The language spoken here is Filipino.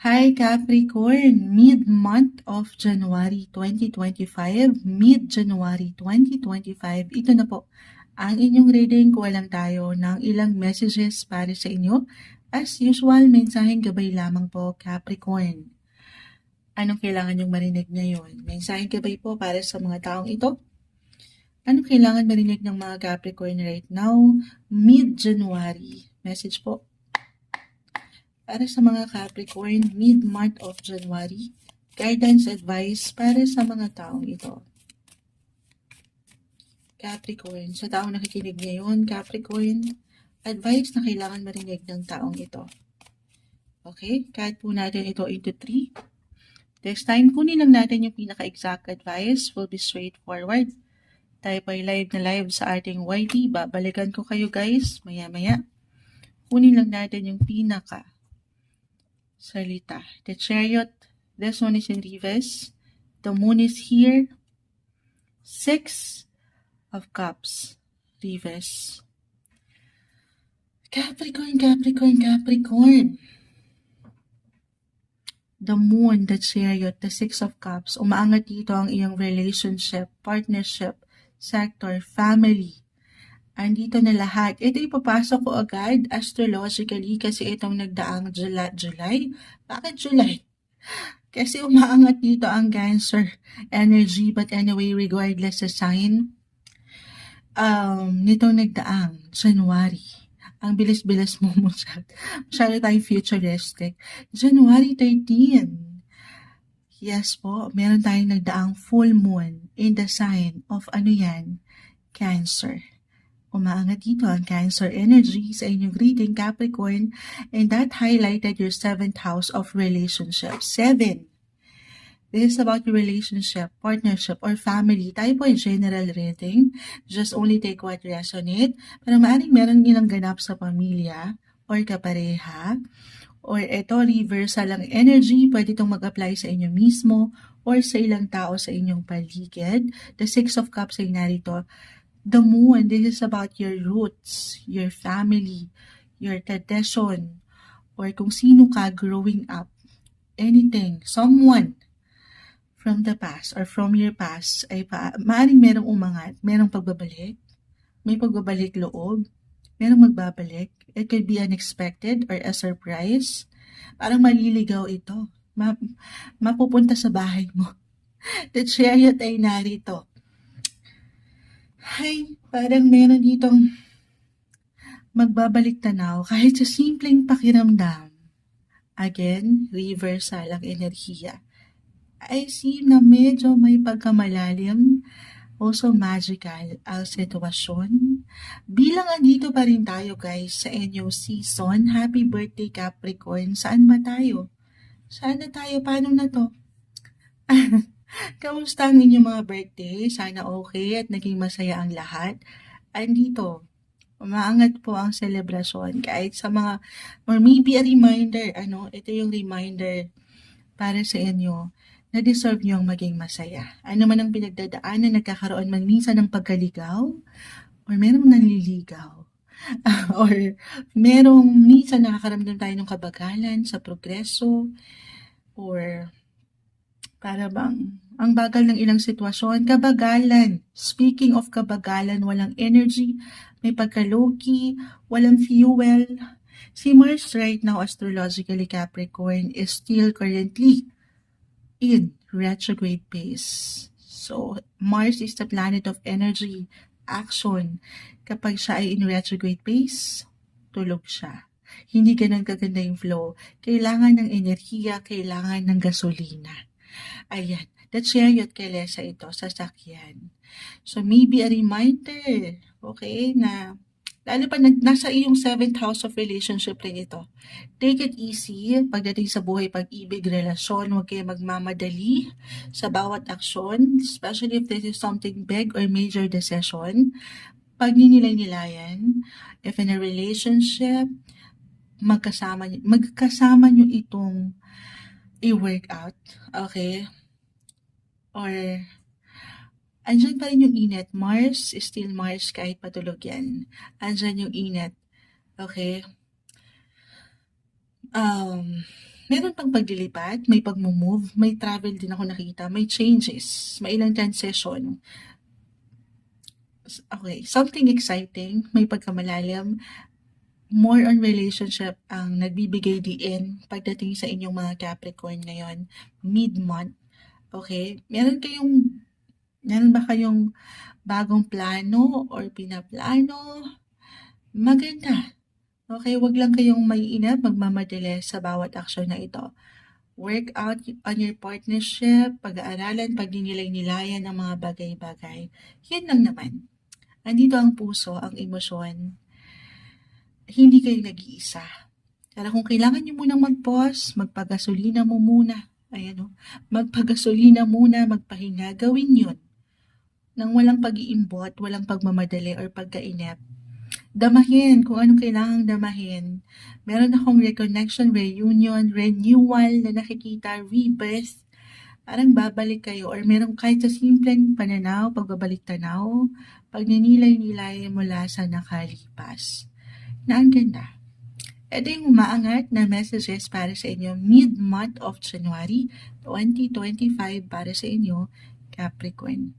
Hi Capricorn, mid-month of January 2025, mid-January 2025, ito na po ang inyong reading. Kuha lang tayo ng ilang messages para sa inyo. As usual, mensaheng gabay lamang po Capricorn. Anong kailangan nyong marinig ngayon? Mensaheng gabay po para sa mga taong ito. Anong kailangan marinig ng mga Capricorn right now? Mid-January. Message po para sa mga Capricorn, mid-month of January, guidance advice para sa mga taong ito. Capricorn, sa taong nakikinig ngayon, Capricorn, advice na kailangan marinig ng taong ito. Okay, kahit po natin ito into 3. This time, kunin lang natin yung pinaka-exact advice. Will be straightforward. Tayo po ay live na live sa ating YT. Babalikan ko kayo guys, maya-maya. Kunin lang natin yung pinaka salita. The chariot, this one is in reverse. The moon is here. Six of cups, reverse. Capricorn, Capricorn, Capricorn. The moon, the chariot, the six of cups. Umaangat dito ang iyong relationship, partnership, sector, family. Andito na lahat. Ito ipapasok ko agad astrologically kasi itong nagdaang July. July? Bakit July? Kasi umaangat dito ang Cancer energy but anyway regardless sa sign um, nitong nagdaang January. Ang bilis-bilis mo siya. Masyado tayong futuristic. January 13. Yes po, meron tayong nagdaang full moon in the sign of ano yan? Cancer. Umaangat dito ang Cancer energy sa inyong reading Capricorn and that highlighted your seventh house of relationship. Seven. This is about your relationship, partnership, or family. Tayo po ay general reading. Just only take what resonate. Pero maaaring meron ilang ganap sa pamilya or kapareha. Or ito, reversal lang energy. Pwede itong mag-apply sa inyo mismo or sa ilang tao sa inyong paligid. The Six of Cups ay narito. The Moon, this is about your roots, your family, your tradition, or kung sino ka growing up. Anything, someone from the past or from your past ay pa, maaaring merong umangat, merong pagbabalik, may pagbabalik loob, merong magbabalik. It could be unexpected or a surprise. Parang maliligaw ito. Ma mapupunta sa bahay mo. The chariot ay narito. Ay, parang meron ditong magbabalik tanaw kahit sa simpleng pakiramdam. Again, reversal ang enerhiya. I see na medyo may pagkamalalim, also magical ang sitwasyon. Bilang andito pa rin tayo guys sa inyong season, happy birthday Capricorn, saan ba tayo? Saan na tayo? Paano na to? Kamusta ang inyong mga birthday? Sana okay at naging masaya ang lahat. Andito, umaangat po ang selebrasyon kahit sa mga, or maybe a reminder, ano, ito yung reminder para sa inyo na deserve nyo ang maging masaya. Ano man ang pinagdadaanan, nagkakaroon man minsan ng pagkaligaw, or merong nanliligaw, or merong minsan nakakaramdam tayo ng kabagalan sa progreso, or para bang ang bagal ng ilang sitwasyon, kabagalan. Speaking of kabagalan, walang energy, may pagkaloki, walang fuel. Si Mars right now astrologically Capricorn is still currently in retrograde phase. So, Mars is the planet of energy, action. Kapag siya ay in retrograde phase, tulog siya. Hindi ganun kaganda yung flow. Kailangan ng enerhiya, kailangan ng gasolina. Ayan. The chariot kay Lesa ito, sasakyan. So, maybe a reminder, okay, na lalo pa nag, nasa iyong seventh house of relationship rin ito. Take it easy pagdating sa buhay, pag-ibig, relasyon, huwag kayo magmamadali sa bawat aksyon, especially if this is something big or major decision. Pag ninilay-nilayan, if in a relationship, magkasama, magkasama nyo itong i-work out, okay? Or andyan pa rin yung init. Mars is still Mars kahit patulog yan. Andyan yung init. Okay? Um, Meron pang paglilipat, may pagmo-move, may travel din ako nakita, may changes, may ilang transition. Okay, something exciting, may pagkamalalim, more on relationship ang nagbibigay diin pagdating sa inyong mga Capricorn ngayon, mid-month. Okay? Meron kayong, meron ba kayong bagong plano or pinaplano? Maganda. Okay, wag lang kayong maiinap, magmamadali sa bawat aksyon na ito. Work out on your partnership, pag-aaralan, pagninilay-nilayan ng mga bagay-bagay. Yan lang naman. Andito ang puso, ang emosyon. Hindi kayo nag-iisa. Kaya kung kailangan nyo munang mag-pause, magpagasolina mo muna. Ayan o. Magpagasolina muna, magpahinga. Gawin yun. Nang walang pag-iimbot, walang pagmamadali or pagkainip. Damahin kung anong kailangang damahin. Meron akong reconnection, reunion, renewal na nakikita, rebirth. Parang babalik kayo or meron kahit sa simpleng pananaw, pagbabalik tanaw, pagninilay-nilay mula sa nakalipas. Na ang ganda. Ito yung umaangat na messages para sa inyo mid-month of January 2025 para sa inyo, Capricorn.